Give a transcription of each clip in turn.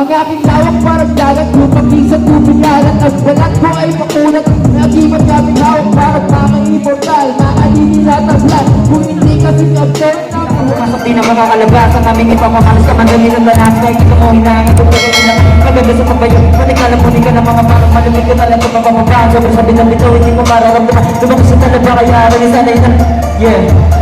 Ang aking lawak parang dagat Lumaki sa tubig lalat Ang balat ko ay makulat Nagibat kaming hawak Parang mga immortal Mga ninilataglan Kung hindi kasi observe na din ang makakalabas Ang aming ipamamalas sa mandali ng banas Kahit ito mo hinahangat Kung pwede na Maganda sa pagbayo Pati ka ka ng mga parang Malumit ka talaga Pagpapababa Sobrang sabi ng bitaw Hindi mo mararamdaman. Lumaki sa talaba Kaya aral yung sanay na Yeah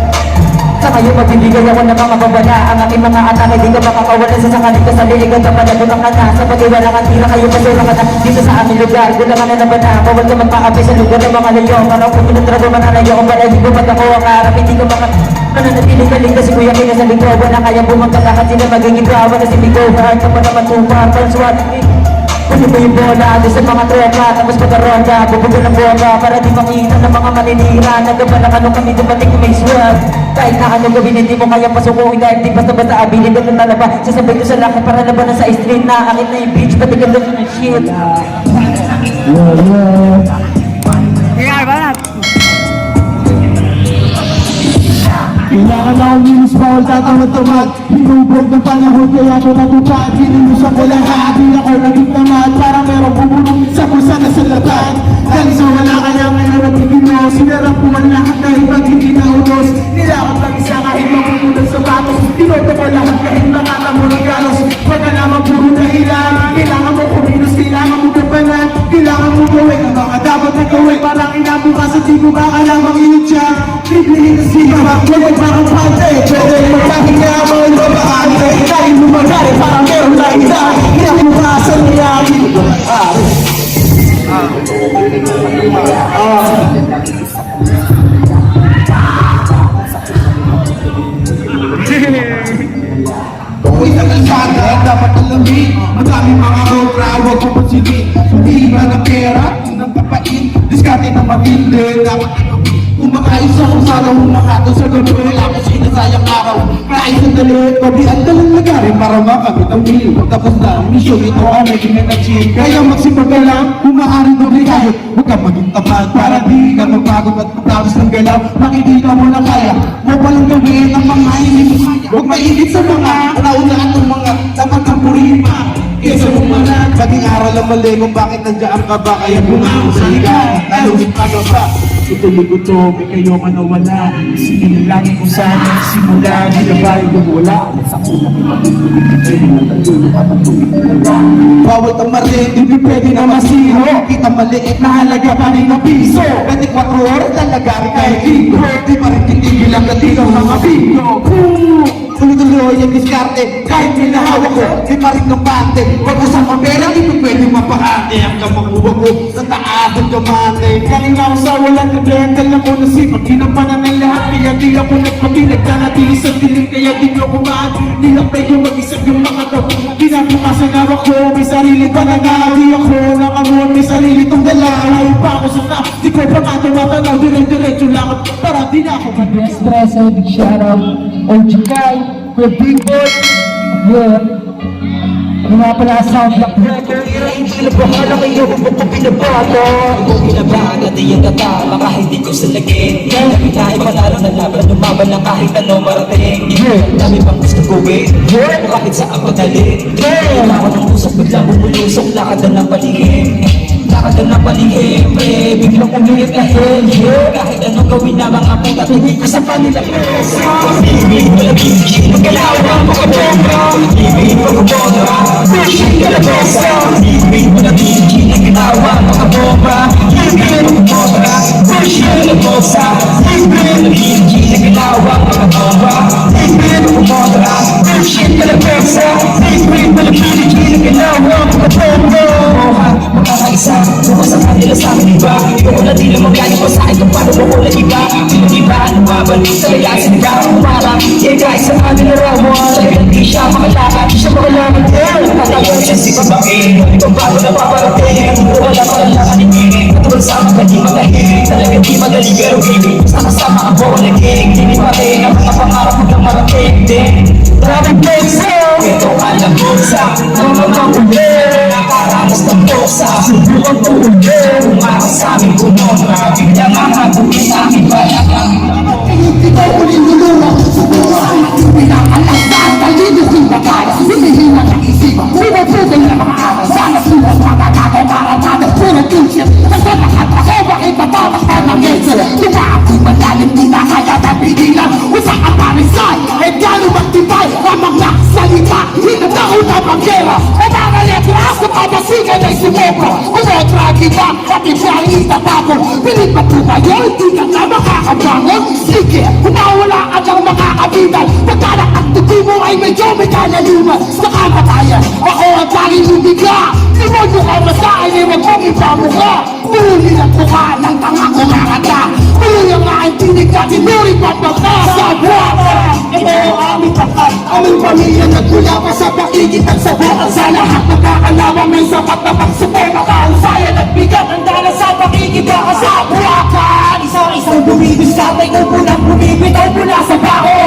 sa kayo magbibigay ako ng mga Ang aking mga anak Hindi ka makakawala sa sakaling ka sa liigan ka palagulang ka na Sa pag-iwala ka tira kayo Basura ka na Dito sa aming lugar. Gulang ka na naman na Bawal ka magpaapi sa lugar ng mga layo Para kung pinutrago mananayo Kung pala hindi bumag ako ang harap. Hindi ka maka Mananatili ka ligtas si Kuya Kina sa linggo Wala kaya bumagkat Lahat sila magiging gawa na si Bigo Bahal ka pa naman tupa Panswat Ano ba yung bola? Doon sa mga tropa. Tapos pagkaroda Bubugo ng bola. Para di makita ng mga maninira. Nagkabalak ano kami dumating may swag Kahit na ano gawin Hindi mo kaya pasukuhin Dahil di basta-basta abilin Doon na talaba Sasabay ko sa lakad Para labanan sa street Na akin na yung beach Pati ganda ko ng shit. Kailangan na akong linis bawal tatamad-tamad Hinubog ng panahon kaya ako natupad Sinilusan ko lang habi ako naging tamad mga na gawin Parang inabukasan di mo kakalamang inutya Biblihin na siya, huwag parang pante? Pwede magpahinga mo ang babaante Dahil lumagari parang meron na isa Inabukasan niya Ah. Uy, sa kalsada, dapat alamin Madaming mga obra, huwag mo pansinin Hindi ba ng pera, ng kapain Diskarte na matindi, dapat Kumakais ako sana humakato sa gabi Wala ko sinasayang araw. Kahit sandali, pati ang dalang lagarin Para makamit ang bill. Tapos na, ang mission ito ang naging energy. Kaya magsipag ka lang, humaaring doble kayo Huwag kang maging tamad para di ka mapagod at matapos ng galaw. Makikita mo na kaya Mo palang gawin ang mga hindi mo kaya Huwag mainit sa mga maging aral ang mali kung bakit nandiyan ka ba? Kaya bumang sa higa, lalong ka ba? Ituloy ko to, may kayo man o wala. Sige lang kung saan nagsimula Ginabay ko wala? Sa kulang Bawal ang mali, hindi pwede na masiro. Kita maliit na halaga pa rin ng piso. 24 oras talaga rin kahit linggo Di pa rin titigil ang latino mga bingo Tuloy-tuloy ang diskarte. Kahit pinahawak ko, di pa rin ng bante Huwag usapang pera, di pa pwede mapahati Ang kamakuha ko. Sa taas ng kamate. Kanina ako sa walang kadenta lang ko nasipag Ginampanan ng lahat, kaya di ako nagpagilag Nanatili sa dilim, kaya di ko kumaan Di lang tayo mag-isip yung mga daw Pinabukasan na ako, may sarili pa na ako. Nakamon, di ko pa nga tumatanaw Dire-diretso lang at para di na ako mag Espresso, big shoutout OG Kai, Kuya Big Boy Yun Ano nga pala sound black Hindi na bahala kayo Huwag ko pinabato Kung pinabahan natin yung kata Baka hindi ko salagin Dami tayo panalo na laban Lumaban lang kahit ano marating Dami pang gusto gawin Kahit saan pagdalit Lakad ng usap biglang bumulusok Lakad na ng palihim Lakad na eh, Biglang umilit na hell yeah. Kahit anong gawin na mga puta Hindi ko sa kanila Ibig mo lang hindi Magalaw ang mga bomba Ibig mo kumodra Pushing ka na bosa Ibig mo lang hindi Nagalawa ang mga bomba Ibig mo kumodra Pushing ka na bosa Ibig mo lang hindi Nagalawa ang mga bomba Di Di si babae Ikaw bago na paparating Kung wala pa lang nakanibig Katulad sa mga di Talagang di madali pero baby Sama-sama ako naging Hindi pa rin ang mga pangarap Hanggang marating din Maraming beso Ito alam mo sa Ang mga uli Nakaranas ng buksa Subukan ko uli Umakas sa aming kumontra Biglang ang habukin sa aking balakang Ikaw ulit nilulong sa buhay Pinakalas na ang talino Hindi kaya, hindi hinang ang isipan Tunay na mga arasan na sila magagawa Kayo hindi ka na makakabangon Sige, umawala ka ng mga kabitan Pagkanak at tuti mo ay medyo may kalaliman Sa kamatayan, ako ang tanging lumiga Demonyo ka masaan ay wag mong ipamukha Puli ang kuha ng tanga kumakata Puli ang aking tinig at inuri papagka Sa buwaka Ito ang aming tapat Aming pamilya nagmula pa sa pakikit at sa buwan. Sa lahat ng kakalawa may sapat na pagsuporta. Kahusayan at bigat ang dala sa pakikibaka sa bumibis sa tay ko pulang bumibitaw mula sa bao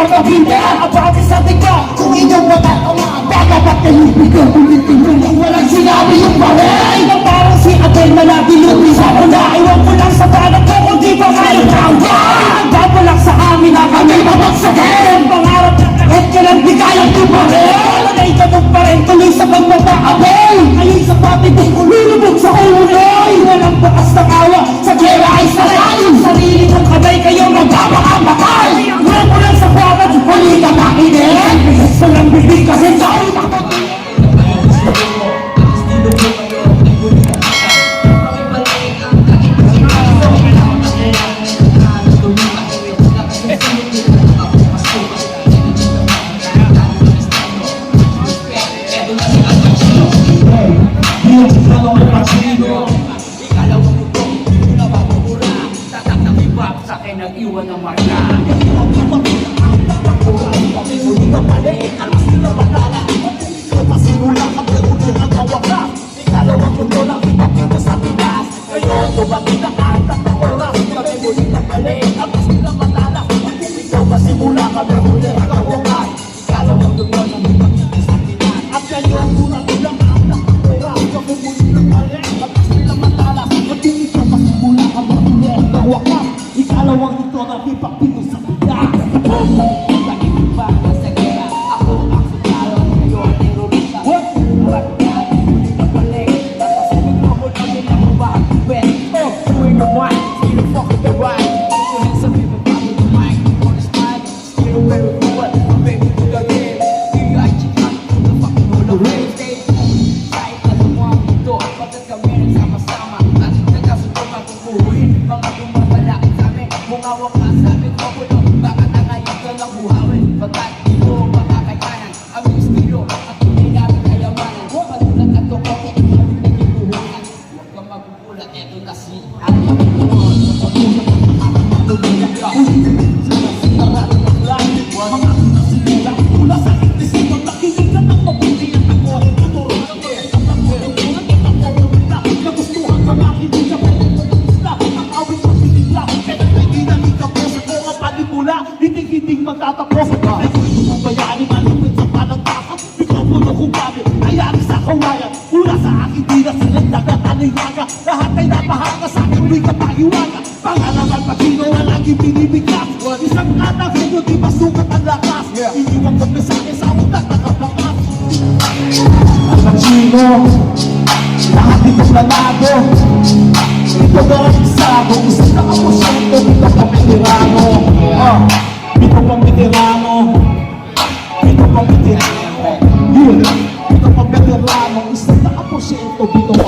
Ikalawang ito na ipapito sa biyak Hindi anilaga Lahat ay napahanga sa aking may kapahiwaga Pangalaman patino na lagi binibiglas Isang katang henyo, di masukat ang lakas. Iniwang kong mensahe sa utak na kapakas Ang machino, lahat itong lalabo Ito ba ang isago, isang nakaposyento Ito pang veterano Ito pang veterano Ito pang veterano ito pang veterano Isang nakaposyento, ito pang veterano